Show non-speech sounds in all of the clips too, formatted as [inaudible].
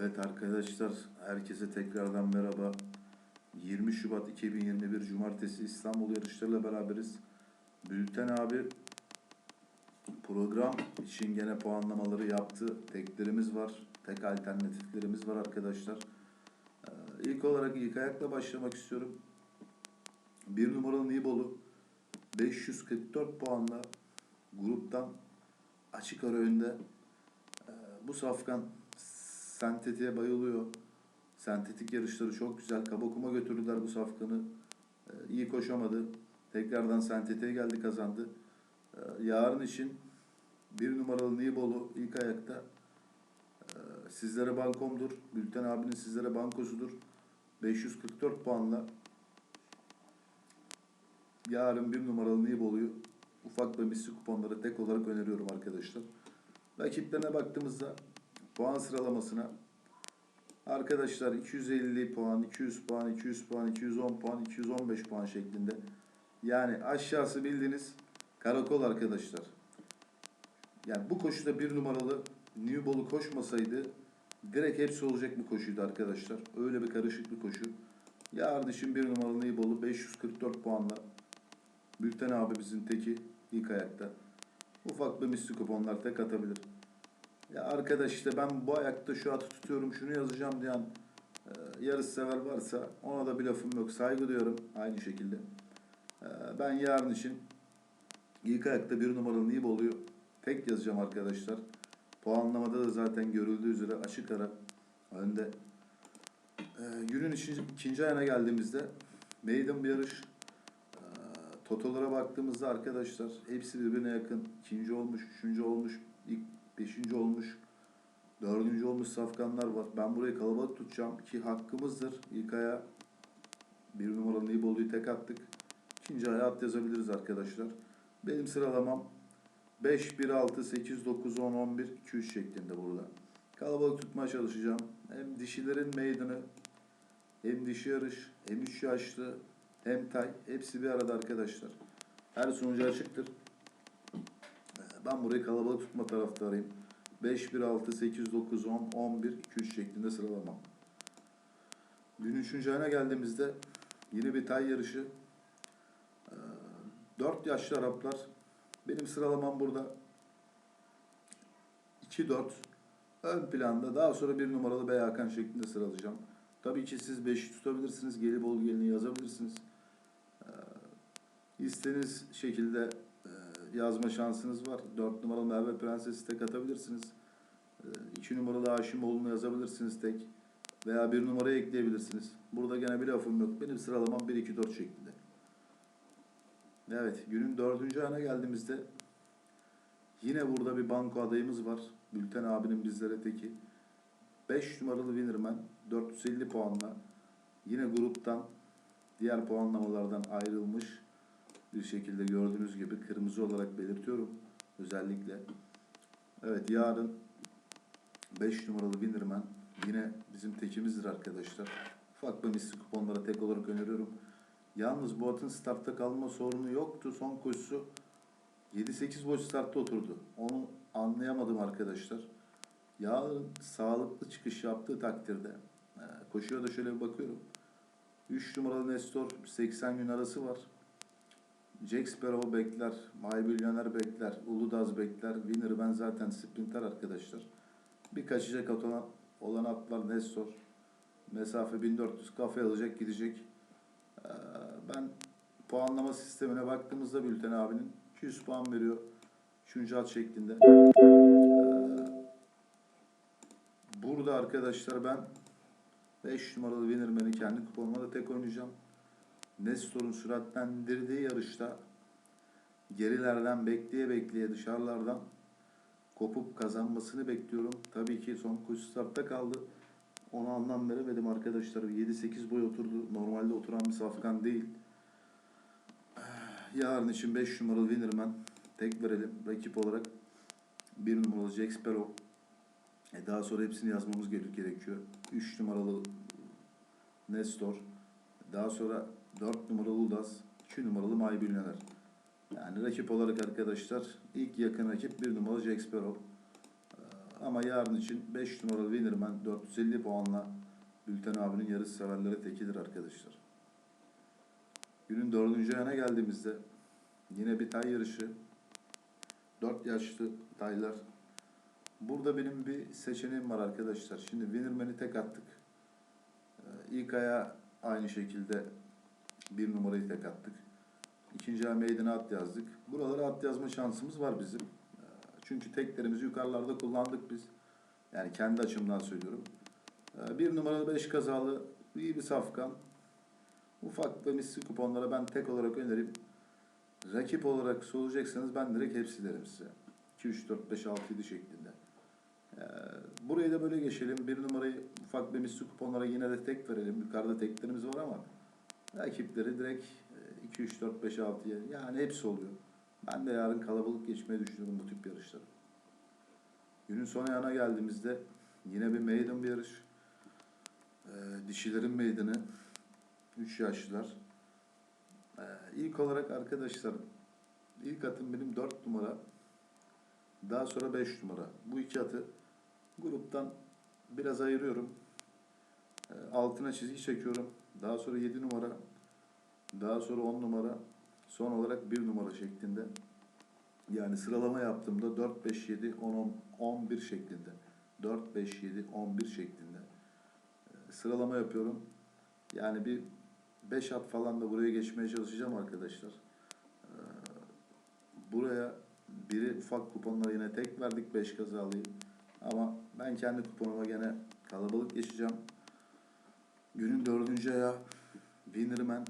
Evet arkadaşlar, herkese tekrardan merhaba. 20 Şubat 2021 Cumartesi İstanbul yarışlarıyla beraberiz. Bülten abi program için gene puanlamaları yaptı. Teklerimiz var, tek alternatiflerimiz var arkadaşlar. Ee, İlk olarak ilk ayakla başlamak istiyorum. Bir numaralı Nibolu 544 puanla gruptan açık ara önde. Ee, Bu safkan sentetiğe bayılıyor. Sentetik yarışları çok güzel. Kabakuma götürdüler bu safkanı. Ee, iyi koşamadı. Tekrardan sentetiğe geldi kazandı. Ee, yarın için bir numaralı Nibolu ilk ayakta. Ee, sizlere bankomdur. Bülten abinin sizlere bankosudur. 544 puanla yarın bir numaralı Nibolu'yu ufak ve misli kuponlara tek olarak öneriyorum arkadaşlar. Rakiplerine baktığımızda puan sıralamasına arkadaşlar 250 puan, 200 puan, 200 puan, 210 puan, 215 puan şeklinde. Yani aşağısı bildiğiniz karakol arkadaşlar. Yani bu koşuda bir numaralı Newball'u koşmasaydı direkt hepsi olacak bir koşuydu arkadaşlar. Öyle bir karışık bir koşu. Yarın için bir numaralı Newball'u 544 puanla Bülten abi bizim teki ilk ayakta. Ufak bir misli kuponlar tek atabilir. Ya arkadaş işte ben bu ayakta şu atı tutuyorum şunu yazacağım diyen e, yarış sever varsa ona da bir lafım yok. Saygı duyuyorum aynı şekilde. E, ben yarın için ilk ayakta bir numaralı Nibolu'yu tek yazacağım arkadaşlar. Puanlamada da zaten görüldüğü üzere açık ara önde. E, günün için, ikinci ayına geldiğimizde meydan bir yarış. E, Totolara baktığımızda arkadaşlar hepsi birbirine yakın. İkinci olmuş, üçüncü olmuş, ilk beşinci olmuş, dördüncü olmuş safkanlar var. Ben burayı kalabalık tutacağım ki hakkımızdır. İlk aya bir numaralı Nibolu'yu tek attık. İkinci aya at yazabiliriz arkadaşlar. Benim sıralamam 5, 1, 6, 8, 9, 10, 11, 2, 3 şeklinde burada. Kalabalık tutmaya çalışacağım. Hem dişilerin meydanı, hem dişi yarış, hem 3 yaşlı, hem tay. Hepsi bir arada arkadaşlar. Her sonucu açıktır. Ben burayı kalabalık tutma taraftarıyım. 5, 1, 6, 8, 9, 10, 11, 2, 3 şeklinde sıralamam. Günün üçüncü ayına geldiğimizde yine bir tay yarışı. 4 yaşlı Araplar. Benim sıralamam burada 2-4. Ön planda daha sonra bir numaralı Bey Hakan şeklinde sıralayacağım. Tabii ki siz 5'i tutabilirsiniz. Gelibolu gelini yazabilirsiniz. İstediğiniz şekilde yazma şansınız var. 4 numaralı Merve Prenses'i tek atabilirsiniz. 2 numaralı Haşimoğlu'nu yazabilirsiniz tek. Veya bir numarayı ekleyebilirsiniz. Burada gene bir lafım yok. Benim sıralamam 1-2-4 şeklinde. Evet, günün dördüncü ayına geldiğimizde yine burada bir banko adayımız var. Bülten abinin bizlere teki. 5 numaralı Winnerman 450 puanla yine gruptan diğer puanlamalardan ayrılmış bir şekilde gördüğünüz gibi kırmızı olarak belirtiyorum özellikle. Evet yarın 5 numaralı Winnerman yine bizim tekimizdir arkadaşlar. Ufak bir misli kuponlara tek olarak öneriyorum. Yalnız bu atın startta kalma sorunu yoktu. Son koşusu 7-8 boş startta oturdu. Onu anlayamadım arkadaşlar. Yarın sağlıklı çıkış yaptığı takdirde e, koşuya da şöyle bir bakıyorum. 3 numaralı Nestor 80 gün arası var. Jack Sparrow bekler, My Milyoner bekler, Uludaz bekler. Winner ben zaten sprinter arkadaşlar. Bir kaçacak olan, olan at var Nestor. Mesafe 1400 kafe alacak gidecek. Ee, Ben puanlama sistemine baktığımızda Bülten abinin 200 puan veriyor. Üçüncü at şeklinde. Ee, Burada arkadaşlar ben 5 numaralı Winnerman'i kendi kuponuma da tek oynayacağım. Nestor'un süratlendirdiği yarışta gerilerden bekleye bekleye dışarılardan kopup kazanmasını bekliyorum. Tabii ki son koşu startta kaldı. Ona anlam veremedim arkadaşlar. 7-8 boy oturdu. Normalde oturan bir safkan değil. [sighs] Yarın için 5 numaralı Winnerman tek verelim. Rakip olarak 1 numaralı Jack Sparrow. E daha sonra hepsini yazmamız gere- gerekiyor. 3 numaralı Nestor. Daha sonra 4 numaralı Udas. 2 numaralı Billionaire. Yani rakip olarak arkadaşlar ilk yakın rakip 1 numaralı Jack Sparrow. Ee, Ama yarın için 5 numaralı Winnerman 450 puanla Bülten abinin yarış severlere tekidir arkadaşlar. Günün dördüncü ayına geldiğimizde yine bir tay yarışı. 4 yaşlı taylar. Burada benim bir seçeneğim var arkadaşlar. Şimdi Winnerman'i tek attık. Ee, İlk aya aynı şekilde bir numarayı tek attık. İkinci meydana at yazdık. Buralara at yazma şansımız var bizim. Ee, Çünkü teklerimizi yukarılarda kullandık biz. Yani kendi açımdan söylüyorum. Ee, Bir numaralı beş kazalı iyi bir safkan. Ufak ve misli kuponlara ben tek olarak önerim. Rakip olarak soracaksanız ben direkt hepsi derim size. 2, 3, 4, 5, 6, 7 şeklinde. Burayı da böyle geçelim. Bir numarayı ufak ve misli kuponlara yine de tek verelim. Yukarıda teklerimiz var ama rakipleri direkt e, 2, 3, 4, 5, 6, 7 yani hepsi oluyor. Ben de yarın kalabalık geçmeyi düşünüyorum bu tip yarışları. Günün son ayağına geldiğimizde yine bir maiden bir yarış. Ee, dişilerin meydanı. 3 yaşlılar. Ee, ilk olarak arkadaşlar ilk atım benim 4 numara. Daha sonra 5 numara. Bu iki atı gruptan biraz ayırıyorum. Ee, altına çizgi çekiyorum. Daha sonra 7 numara. Daha sonra 10 numara. Son olarak 1 numara şeklinde. Yani sıralama yaptığımda 4, 5, 7, 10, 10, 11 şeklinde. 4, 5, 7, 11 şeklinde. Ee, Sıralama yapıyorum. Yani bir 5 at falan da buraya geçmeye çalışacağım arkadaşlar. Ee, Buraya biri ufak kuponlara yine tek verdik 5 kazalıyı. Ama ben kendi kuponuma gene kalabalık geçeceğim. Günün dördüncü ayağı Winnerman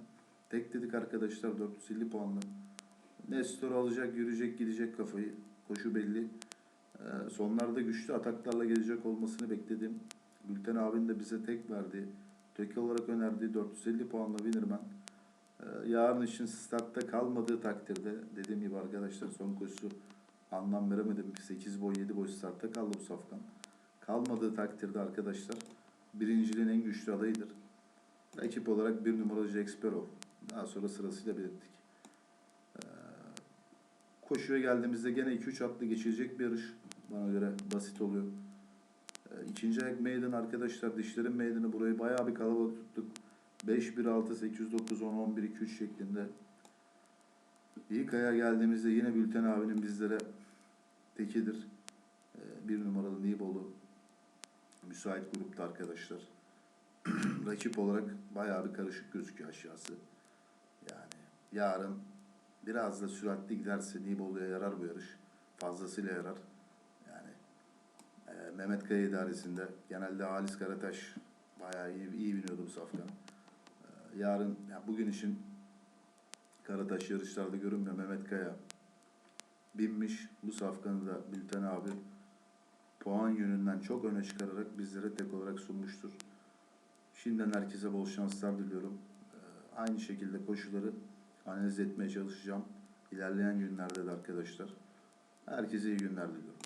tek dedik arkadaşlar 450 puanlı. Nestor alacak, yürüyecek, gidecek kafayı. Koşu belli. Ee, sonlarda güçlü ataklarla gelecek olmasını bekledim. Gülten abinin de bize tek verdiği, tek olarak önerdiği 450 puanla Winnerman. Ee, yarın için startta kalmadığı takdirde dediğim gibi arkadaşlar son koşusu anlam veremedim. 8 boy 7 boy startta kaldı bu safkan. Kalmadığı takdirde arkadaşlar birinciliğin en güçlü adayıdır. Rakip olarak bir numaralı Sparrow. Daha sonra sırasıyla belirttik. Ee, koşuya geldiğimizde gene 2-3 atlı geçilecek bir yarış. Bana göre basit oluyor. Ee, ikinci ayak meydan arkadaşlar. Dişlerin meydanı burayı bayağı bir kalabalık tuttuk. 5, 1, 6, 8, 9, 10, 11, 2, 3 şeklinde. İlk aya geldiğimizde yine Bülten abinin bizlere tekidir. Ee, bir numaralı Nibolu müsait grupta arkadaşlar. [clears throat] Rakip olarak bayağı bir karışık gözüküyor aşağısı. Yani yarın biraz da süratli giderse Nibolu'ya yarar bu yarış. Fazlasıyla yarar. Yani e, Mehmet Kaya idaresinde genelde Halis Karataş bayağı iyi, iyi biniyordu bu safkan. E, yarın, ya bugün için Karataş yarışlarda görünmüyor. Mehmet Kaya binmiş. Bu safkanı da Bülten abi puan yönünden çok öne çıkararak bizlere tek olarak sunmuştur. Şimdiden herkese bol şanslar diliyorum. Ee, Aynı şekilde koşuları analiz etmeye çalışacağım. İlerleyen günlerde de arkadaşlar. Herkese iyi günler diliyorum.